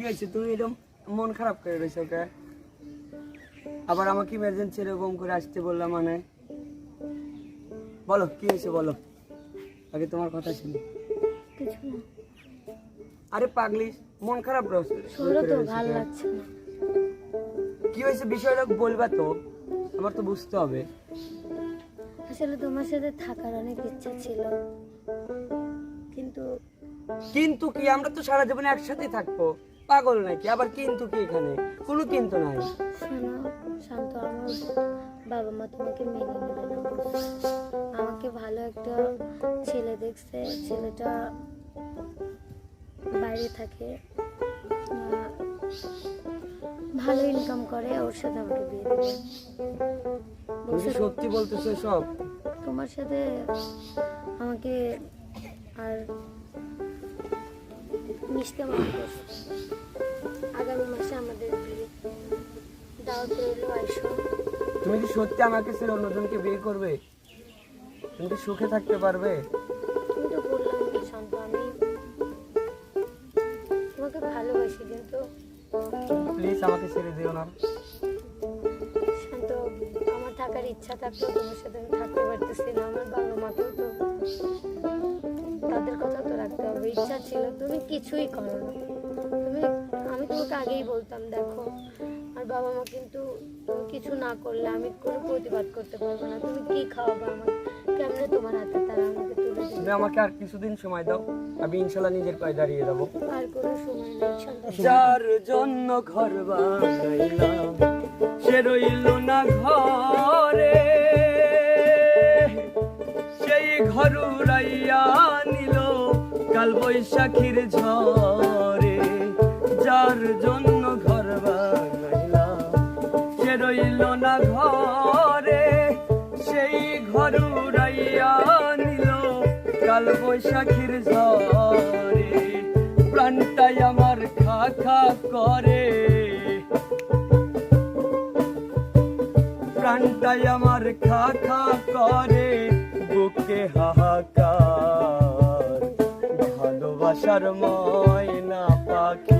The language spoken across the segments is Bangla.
কি হয়েছে? তুমি এরকম মন খারাপ করে রয়েছো ওকে? আবার আমাকে ইমার্জেন্সি এরকম করে আসতে বললাম মানে? বলো কি হয়েছে বলো? আগে তোমার কথা শুনি। কিছু না। আরে পাগলি মন খারাপ রয়েছে তো ভালো লাগছে না। কি হয়েছে বিষয়টা বলবা তো আমার তো বুঝতে হবে। আসলে তোমার সাথে থাকার অনেক ইচ্ছা ছিল। কিন্তু কিন্তু কি আমরা তো সারা জীবনে একসাথেই থাকব। পাগল নাকি? আবার কিন্তু কি এখানে? কোনো কিন্তু নাই। শোনো শান্ত আমার বাবা মা তোমাকে মেনে নেবে না। আমাকে ভালো একটা ছেলে দেখছে ছেলেটা বাইরে থাকে। ভালো ইনকাম করে ওর সাথে আমাকে বিয়ে দেবে। তুমি সত্যি বলতেছো সব তোমার সাথে আমাকে আর মিশতে মনে করছে আমাদের বিয়ে। দাওয়াত রইল আইসো। তুমি কি সত্যি আমাকে ছেড়ে অন্যজনকে বিয়ে করবে? তুমি কি সুখে থাকতে পারবে? তুমি তো বললাম যে শান্ত আমি। তোমাকে ভালোবাসি কিন্তু প্লিজ আমাকে ছেড়ে দিও না। শান্ত আমার থাকার ইচ্ছা থাকলেও তোমার সাথে আমি থাকতে পারতেছি না। আমার বাবা মাকেও তো তাদের কথা তো রাখতে হবে। ইচ্ছা ছিল তুমি কিছুই করো না। তোমাকে আগেই বলতাম দেখো। আর বাবা মা কিন্তু তুমি কিছু না করলে আমি কোনো প্রতিবাদ করতে পারব না। তুমি কি খাওয়াবে আমার কেমনে তোমার হাতে তারা আমাকে তুলে তুমি আমাকে আর কিছুদিন সময় দাও আমি ইনশাল্লাহ নিজের পায়ে দাঁড়িয়ে যাব। আর কোনো সময় নেই যার জন্য ঘর বানাইলাম সে রইল না ঘরে। সেই ঘর উড়াইয়া নিল কাল বৈশাখীর ঝরে যার জন্য ঘর সে রইল না ঘরে, সেই ঘর উড়াইয়া নিল কাল বৈশাখীর ঝরে প্রাণটাই আমার খা খা করে। প্রাণটাই আমার খা করে। বুকে হাহাকার, ভালোবাসার ময়না পাখি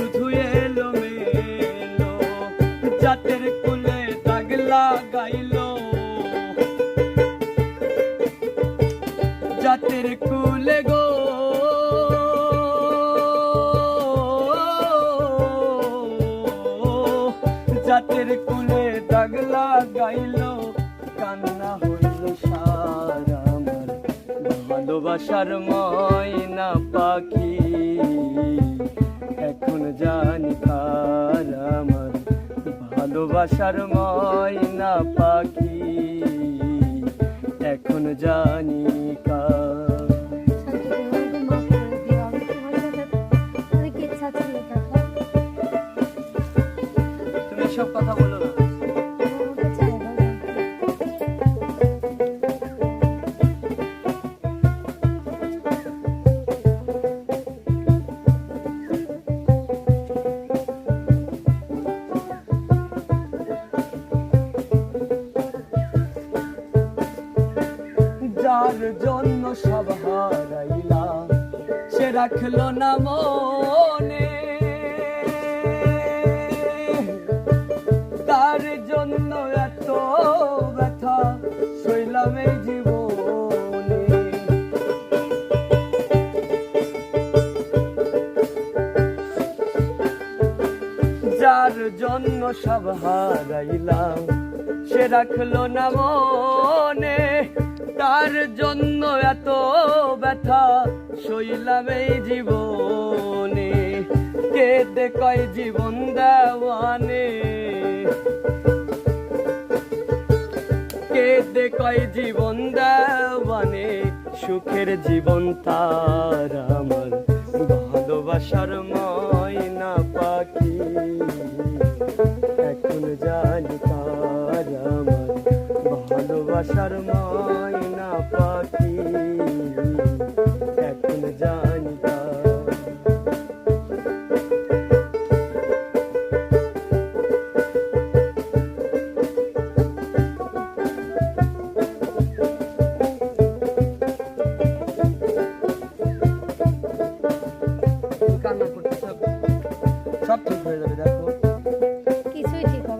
শুধু এলো মেলো জাতের কুলে দাগ লাগাইল। জাতের কুলে গো, জাতের কুলে দাগ লাগাইল। কান্না হইল সারা ভালোবাসার ময়না পাখি। এখন জানি কার আমার ভালোবাসার ময়না পাখি। এখন জানি কার। তুমি সব কথা বলো দিও যার জন্য সব হারাইলাম, সে রাখল না মনে। তার জন্য এত ব্যথা শৈলাম এই জীবনে। যার জন্য সব হারাইলাম, সে রাখল না মনে। তার জন্য এত ব্যথা শৈলাম এই জীবনে। কেটে কয় জীবন দেওয়ানে। কেটে কয় জীবন দেওয়ানে, সুখের জীবন তার আমার। ভালোবাসার ময়না পাখি, এখন জানি তার আমার। ভালোবাসার ময়না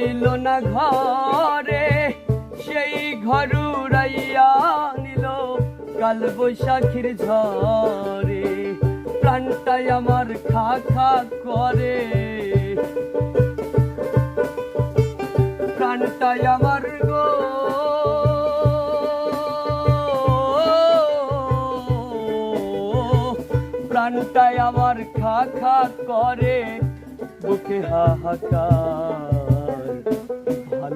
রইল না ঘরে, সেই ঘর উড়াইয়া নিল কাল বৈশাখীর ঝরে প্রাণটাই আমার খা খা করে। প্রাণটাই আমার গো। প্রাণটাই আমার খা খা করে, বুকে হাহাকার।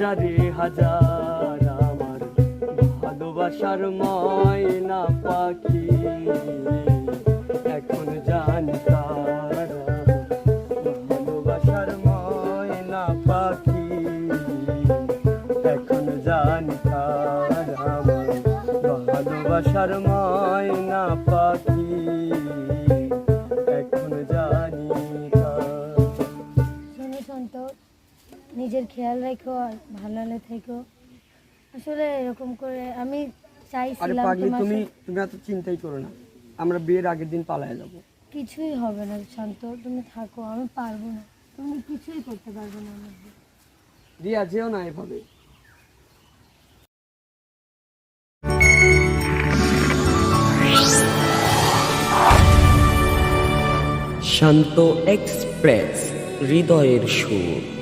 হাজারে হাজার আমার ভালোবাসার ময়না পাখি। নিজের খেয়াল রাখো আর ভালো থেকো। আসলে এরকম করে আমি আরে চাইছিলাম পাগলি তোমার তুমি সাথে- তুমি এত চিন্তাই করো না। আমরা বিয়ের আগের দিন পালায় যাব। কিছুই হবে না শান্ত তুমি থাকো আমি পারব না। তুমি কিছুই করতে পারবে না আমার। রিয়া যেও না এভাবে। শান্ত এক্সপ্রেস হৃদয়ের সুর।